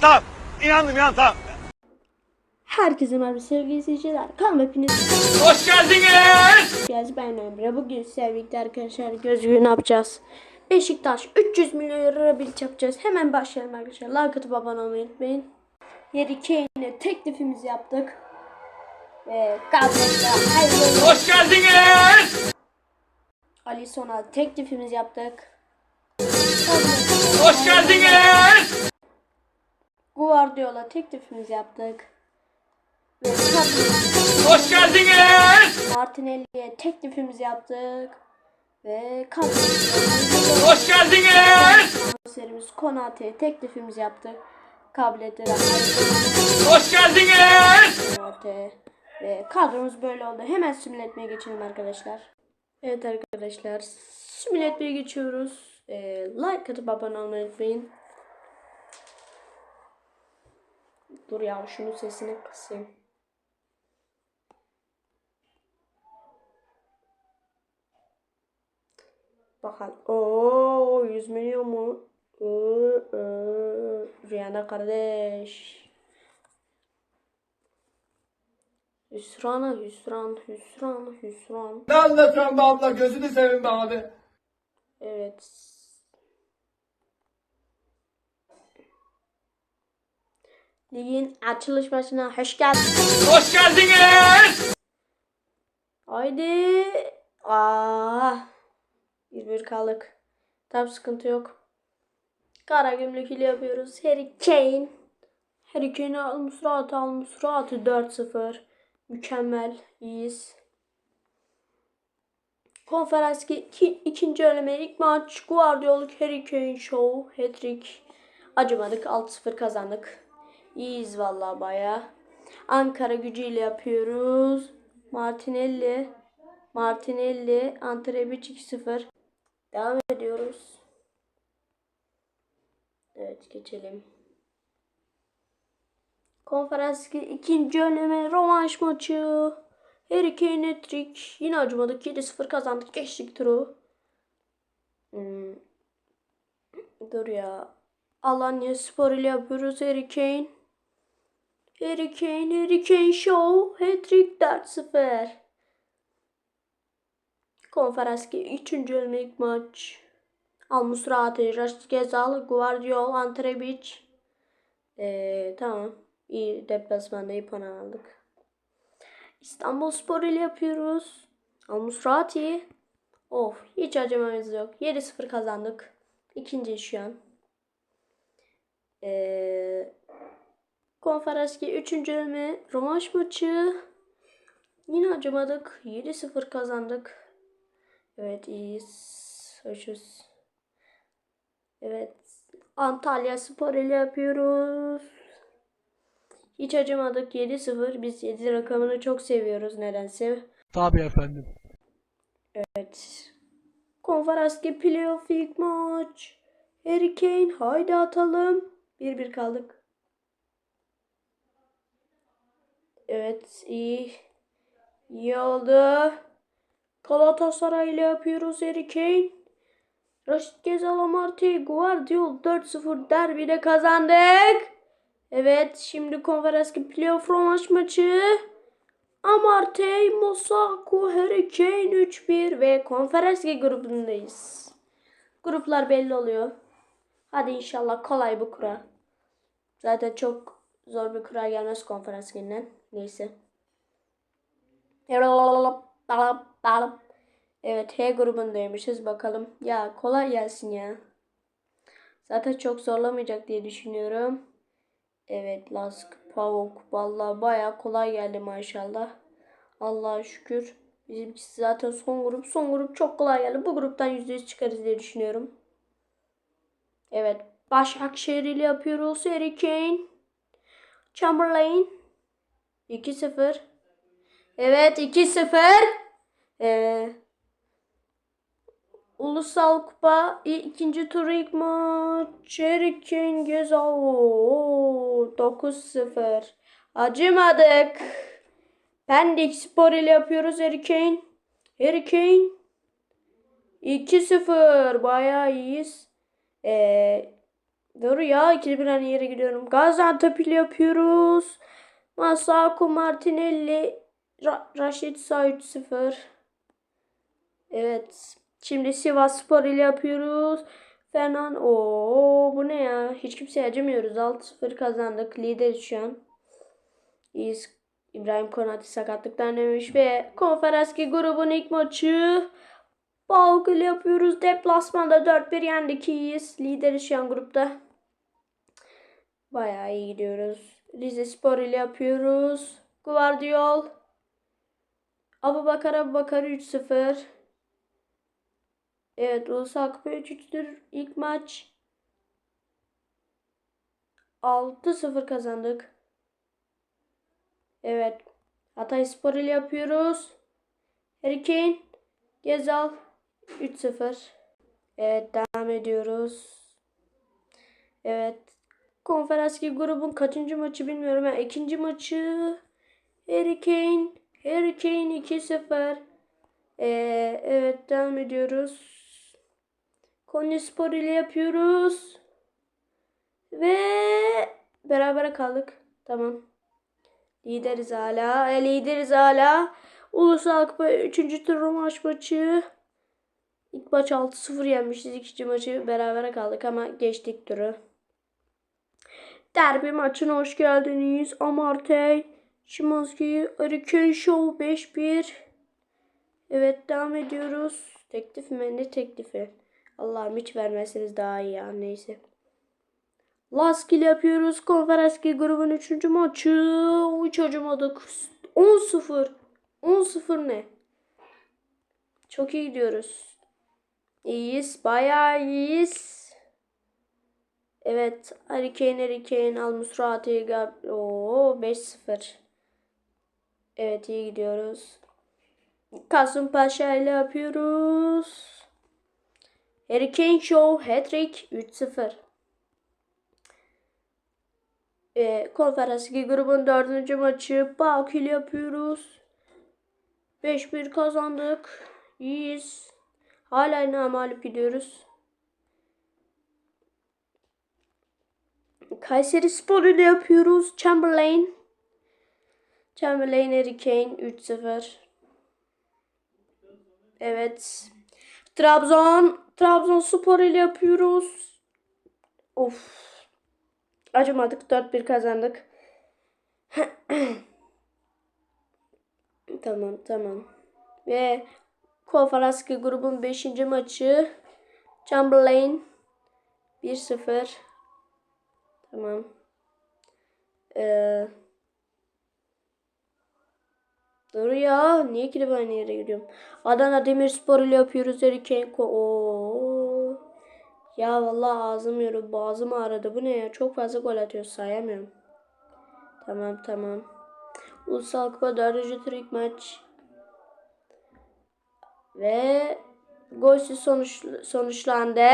tamam. İnandım ya tamam. Herkese merhaba sevgili izleyiciler. Kanalıma hepiniz Hoş geldiniz. geldiniz. Ben Emre. Bugün birlikte arkadaşlar gözlüğü ne yapacağız? Beşiktaş 300 milyon euro bilet yapacağız. Hemen başlayalım arkadaşlar. Like atıp abone olmayı unutmayın. Yeri Kane'e teklifimizi yaptık. Ve kadroda Hoş geldiniz. Ali Son'a teklifimizi yaptık. Hoş geldiniz. Guardiola teklifimizi yaptık. Hoş geldiniz. Martinelli'ye teklifimizi yaptık. Ve kadroda Hoş geldiniz. serimiz Konate'ye teklifimizi yaptık. Kabul. Hoş geldiniz. Konate. Ve kadromuz böyle oldu. Hemen simüle etmeye geçelim arkadaşlar. Evet arkadaşlar. Simüle etmeye geçiyoruz. Ee, like atıp abone olmayı unutmayın. Dur ya şunun sesini kısayım. Bakalım. Oo 100 milyon mu? Ee, ee, Rüyanda kardeş. Hüsrana hüsran hüsran hüsran. Ne anlatıyorsun be abla gözünü seveyim be abi. Evet. Ligin açılış maçına hoş geldin. Hoş geldiniz. Haydi. Aa. Bir bir kaldık. Tam sıkıntı yok. Kara gümrük ile yapıyoruz. Harry Kane. Harry Kane almış rahat almış rahatı 4-0. Mükemmel. iyiyiz. Konferans ki, ki- ikinci eleme ilk maç Guardiola Harry Kane Show hat-trick. Acımadık 6-0 kazandık. İyiyiz vallahi baya. Ankara gücüyle yapıyoruz. Martinelli. Martinelli. Antrebic 2-0. Devam ediyoruz. Evet geçelim. Konferans iki- ikinci önleme rövanş maçı. Harry Kane hat-trick. Yine acımadık. 7-0 kazandık. Geçtik turu. Hmm. Dur ya. Alanya Spor ile yapıyoruz Harry Kane. Harry Kane, Harry Kane Show. Hat-trick 4-0. Konferans 3. ilk maç. Al Musrati, Rashid Gezal, Guardiola, Antrebic. Ee, tamam. İyi deplasmanda iyi puan aldık. İstanbul Spor ile yapıyoruz. Al Musrati. Of hiç acımamız yok. 7-0 kazandık. İkinci şu an. Ee, Konferans 3. mi? Rövanş maçı. Yine acımadık. 7-0 kazandık. Evet iyiyiz. Hoşuz. Evet. Antalya Spor ile yapıyoruz. Hiç acımadık. 7-0. Biz 7 rakamını çok seviyoruz nedense. Tabii efendim. Evet. Konferans playoff ilk maç. Harry Kane haydi atalım. 1-1 kaldık. Evet iyi. İyi oldu. Galatasaray ile yapıyoruz Harry Kane. Raşit Gezal Amartey Guardiola 4-0 derbide kazandık. Evet şimdi konferans playoff rövanş maçı. Amartey, Mosaku, Harry Kane 3-1 ve konferans grubundayız. Gruplar belli oluyor. Hadi inşallah kolay bu kura. Zaten çok zor bir kura gelmez konferans G'den. Neyse. Evet H grubundaymışız bakalım. Ya kolay gelsin ya. Zaten çok zorlamayacak diye düşünüyorum. Evet Lask, Pavuk. Vallahi baya kolay geldi maşallah. Allah'a şükür. Bizimkisi zaten son grup. Son grup çok kolay geldi. Bu gruptan %100 çıkarız diye düşünüyorum. Evet. Başakşehir ile yapıyoruz. Harry Kane. Chamberlain. 2-0. Evet 2-0. Ee, Ulusal Kupa ikinci tur ilk maç. Harry Kane Gezal. Oo, 9-0. Acımadık. Pendik Spor ile yapıyoruz Harry Kane. Harry Kane. 2-0. Bayağı iyiyiz. Ee, Doğru ya ikili bir aynı yere gidiyorum. Gaziantep ile yapıyoruz. Masako Martinelli Ra Raşit Sağ 3-0. Evet. Şimdi Sivas Spor ile yapıyoruz. Fernan o bu ne ya? Hiç kimseye acımıyoruz. 6-0 kazandık. Lideriz şu an. İyiyiz. İbrahim Konati sakatlıktan dönmüş ve Konferanski grubun ilk maçı Balgıl yapıyoruz. Deplasmanda 4-1 yendik. İyiyiz. Lideriz şu an grupta. Bayağı iyi gidiyoruz. Rize Spor ile yapıyoruz. Guardiol. Abubakar Abubakar 3-0. Evet Ulusal Kupa 3-3'tür ilk maç. 6-0 kazandık. Evet. Hatay Spor ile yapıyoruz. Harry Kane. Gezal. 3-0. Evet devam ediyoruz. Evet. Konferans Ligi grubun kaçıncı maçı bilmiyorum. Yani ikinci maçı Harry Kane. Harry Kane 2-0. Ee, evet devam ediyoruz. Konya Spor ile yapıyoruz. Ve beraber kaldık. Tamam. Lideriz hala. E, lideriz hala. Ulusal Kupa 3. tur maç maçı. İlk maç 6-0 yenmişiz. İkinci maçı beraber kaldık ama geçtik turu. Derbi maçına hoş geldiniz. Amartey, Şimanski, Arıköy Show 5-1. Evet devam ediyoruz. Teklif mi? Ne teklifi? Allah'ım hiç vermezseniz daha iyi ya. Neyse. Laskil yapıyoruz. Konferans Ligi grubun 3. maçı. Hiç acımadık. 10-0. 10-0 ne? Çok iyi gidiyoruz. İyiyiz. Bayağı iyiyiz. Evet. Harry Kane, Harry Kane, Al Musrati, Gab... Oo, 5-0. Evet iyi gidiyoruz. Kasımpaşa ile yapıyoruz. Harry Kane Show Hat-Trick 3-0. Ee, Konferans Ligi grubun dördüncü maçı Bakül yapıyoruz. 5-1 kazandık. İyiyiz. Hala namalip gidiyoruz. Kayseri Spor ile yapıyoruz. Chamberlain. Chamberlain Harry Kane 3-0. Evet. Trabzon. Trabzon Spor ile yapıyoruz. Of. Acımadık. 4-1 kazandık. tamam tamam. Ve Konferans Ligi grubun 5. maçı Chamberlain 1-0. Tamam. Ee, Doğru ya. Niye ki de aynı yere gidiyorum? Adana Demirspor ile yapıyoruz Erikenko. Oo. Ya vallahi ağzım yoruldu. Boğazım ağrıdı. Bu ne ya? Çok fazla gol atıyor. Sayamıyorum. Tamam tamam. Ulusal Kupa 4. tur ilk maç. Ve golsüz sonuç, sonuçlandı.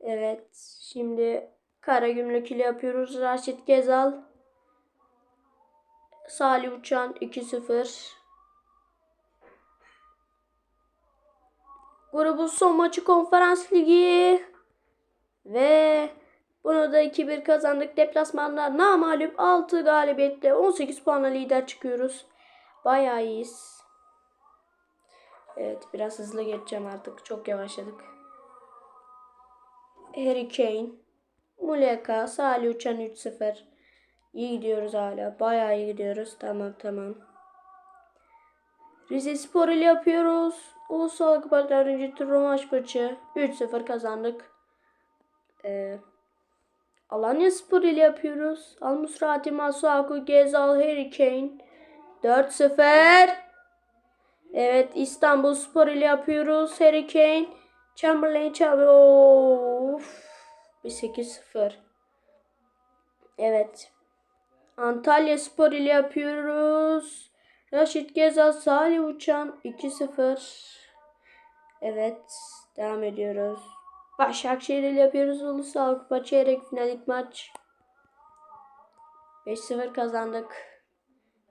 Evet. Şimdi Karagümrük ile yapıyoruz. Raşit Gezal. Salih Uçan 2-0. Grubun son maçı konferans ligi. Ve bunu da 2-1 kazandık. Deplasmanlar namalup 6 galibiyetle 18 puanla lider çıkıyoruz. Bayağı iyiyiz. Evet biraz hızlı geçeceğim artık. Çok yavaşladık. Harry Kane. Muleka. Salih Uçan 3-0. İyi gidiyoruz hala. Bayağı iyi gidiyoruz. Tamam tamam. Rize Spor ile yapıyoruz. Ulusal Kupa 4. tur maç maçı. 3-0 kazandık. Ee, Alanya Spor ile yapıyoruz. Al Musrati Masuaku Gezal Harry Kane. 4-0. Evet İstanbul Spor ile yapıyoruz. Harry Kane. Chamberlain Chamberlain. Of. Bir 8-0. Evet. Antalya Spor ile yapıyoruz. Raşit Gezal, Salih Uçan 2-0. Evet. Devam ediyoruz. Başakşehir ile yapıyoruz. Ulusal Kupa çeyrek final maç. 5-0 kazandık.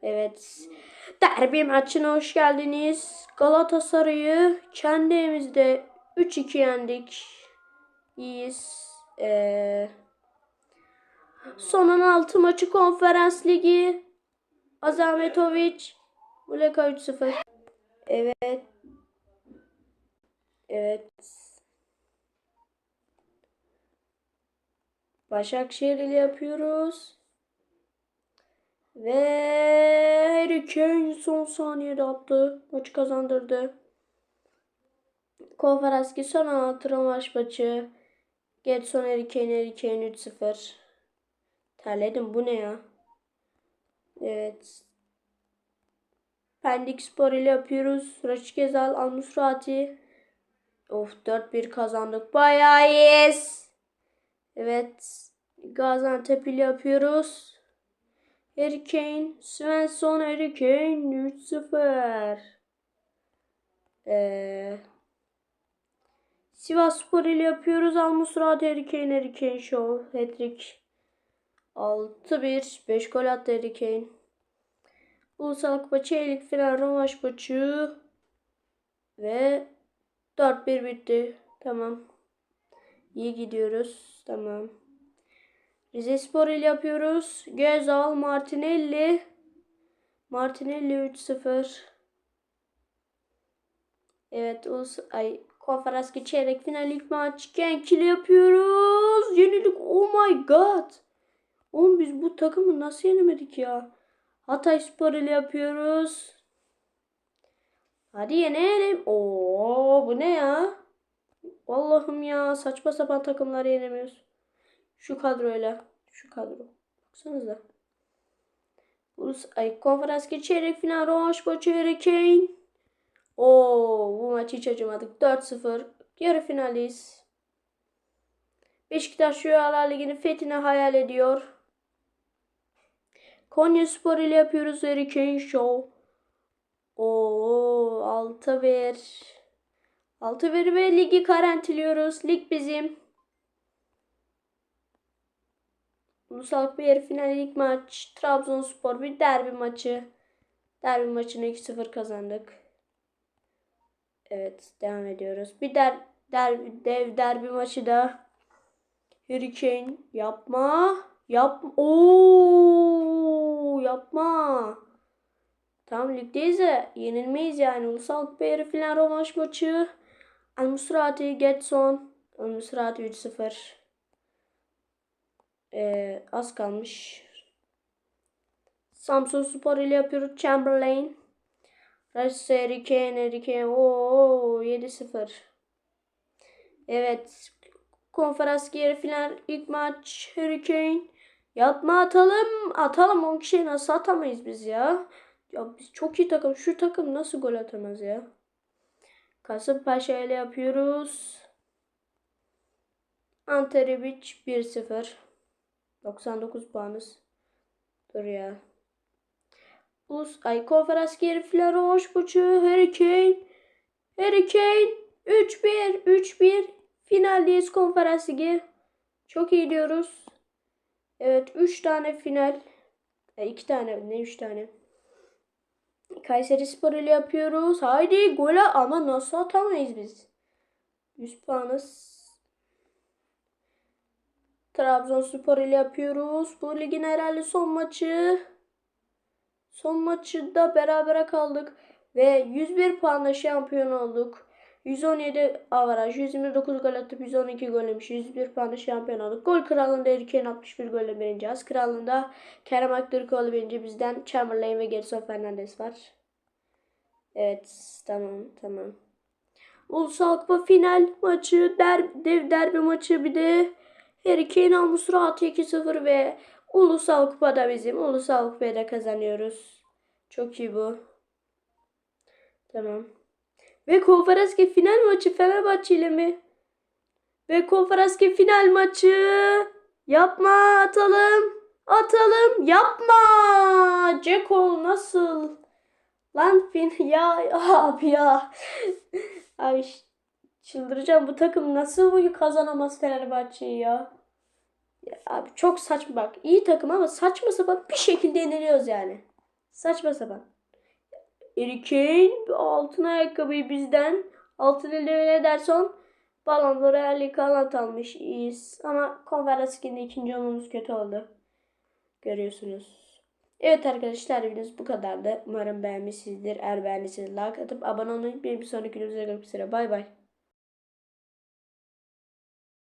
Evet. Derbi maçına hoş geldiniz. Galatasaray'ı kendi evimizde 3-2 yendik. İyiyiz. Ee, son 16 maçı konferans ligi. Azametovic. Muleka 3-0. Evet. Evet. Başakşehir ile yapıyoruz. Ve Harry Kane son saniyede attı. Maçı kazandırdı. Konferanski son 16 maç maçı. Getson Harry Kane Harry Kane 3-0. Terledim bu ne ya? Evet. Pendik Spor ile yapıyoruz. Raşit Gezal, Almusrati. Of 4-1 kazandık. Bayağı iyiyiz. Evet. Gaziantep ile yapıyoruz. Harry Kane, Svensson, Harry Kane 3-0. Ee, Sivas Spor ile yapıyoruz. Almusrat, Harry Kane, Harry Kane Show. Hat-trick. 6-1. 5 gol attı Harry Kane. Ulusal Kupa Çeyrek Final Rövanş maçı. Ve 4-1 bitti. Tamam. İyi gidiyoruz. Tamam. Rize Spor ile yapıyoruz. Gezal, Martinelli. Martinelli 3-0. Evet, ulus ay konferans çeyrek final ilk maç Genk ile yapıyoruz. Yenilik. Oh my god. Oğlum biz bu takımı nasıl yenemedik ya? Hatay Spor ile yapıyoruz. Hadi yenelim. Oo bu ne ya? Allah'ım ya saçma sapan takımları yenemiyoruz. Şu kadroyla. Şu kadro. Baksanıza. Ulus ay konferans çeyrek final Roş Kane. Oo bu maçı hiç acımadık. 4-0. Yarı finaliz. Beşiktaş Rüyalar Ligi'nin fethini hayal ediyor. Konya Spor ile yapıyoruz Harry Kane Show. Oo 6-1. 6-1 ve ligi garantiliyoruz. Lig bizim. Ulusal Kupa yarı final ilk maç. Trabzonspor bir derbi maçı. Derbi maçını 2-0 kazandık. Evet devam ediyoruz. Bir der, derbi, dev derbi maçı da. Harry Kane yapma. Yapma. Oo, yapma. Tam ligdeyiz ya. Yenilmeyiz yani. Ulusal Kupa yarı final rövanş maçı. Al Musrati Getson. Al Musrati 3-0. Ee, az kalmış. Samsun Spor ile yapıyoruz. Chamberlain. Rice Harry Kane, Harry Kane. Oo, 7-0. Evet. Konferans geri final ilk maç Harry Kane. Yapma atalım. Atalım 10 kişiyi nasıl atamayız biz ya? Ya biz çok iyi takım. Şu takım nasıl gol atamaz ya? Kasımpaşa ile yapıyoruz. Anterebic 1-0. 99 puanız. Dur ya. Ulus ay konferans geri Flero hoş buçu Harry Kane. Harry Kane 3-1 3-1 finaldeyiz konferans ligi. Çok iyi diyoruz. Evet 3 tane final. 2 tane ne 3 tane. Kayseri Spor ile yapıyoruz. Haydi gole ama nasıl atamayız biz? 100 puanız. Trabzonspor ile yapıyoruz. Bu ligin herhalde son maçı. Son maçı da berabere kaldık. Ve 101 puanla şampiyon olduk. 117 avaraj, 129 gol atıp 112 gol yemiş. 101 puanla şampiyon olduk. Gol kralında Harry Kane 61 golle birinci. Az kralında Kerem Aktürkoğlu birinci. Bizden Chamberlain ve Gerson Fernandes var. Evet tamam tamam. Ulusal Kupa final maçı, der, dev derbi maçı bir de Harry Kane almış rahat 2-0 ve Ulusal Kupa'da bizim. Ulusal Kupa'yı da kazanıyoruz. Çok iyi bu. Tamam. Ve konferans Ligi final maçı Fenerbahçe ile mi? Ve konferans Ligi final maçı. Yapma atalım. Atalım. Yapma. Ceko nasıl? Lan fin ya abi ya. abi çıldıracağım bu takım nasıl bu kazanamaz Fenerbahçe'yi ya. Ya abi çok saçma bak. İyi takım ama saçma sapan bir şekilde yeniliyoruz yani. Saçma sapan. Harry Kane altın ayakkabıyı bizden. Altın Ederson. Ballon d'Or Erling Haaland almış iyiyiz. Ama konferans liginde ikinci olmamız kötü oldu. Görüyorsunuz. Evet arkadaşlar videomuz bu kadardı. Umarım beğenmişsinizdir. Eğer beğendiyseniz like atıp abone olmayı. Bir sonraki videomuzda görüşmek üzere. Bay bay.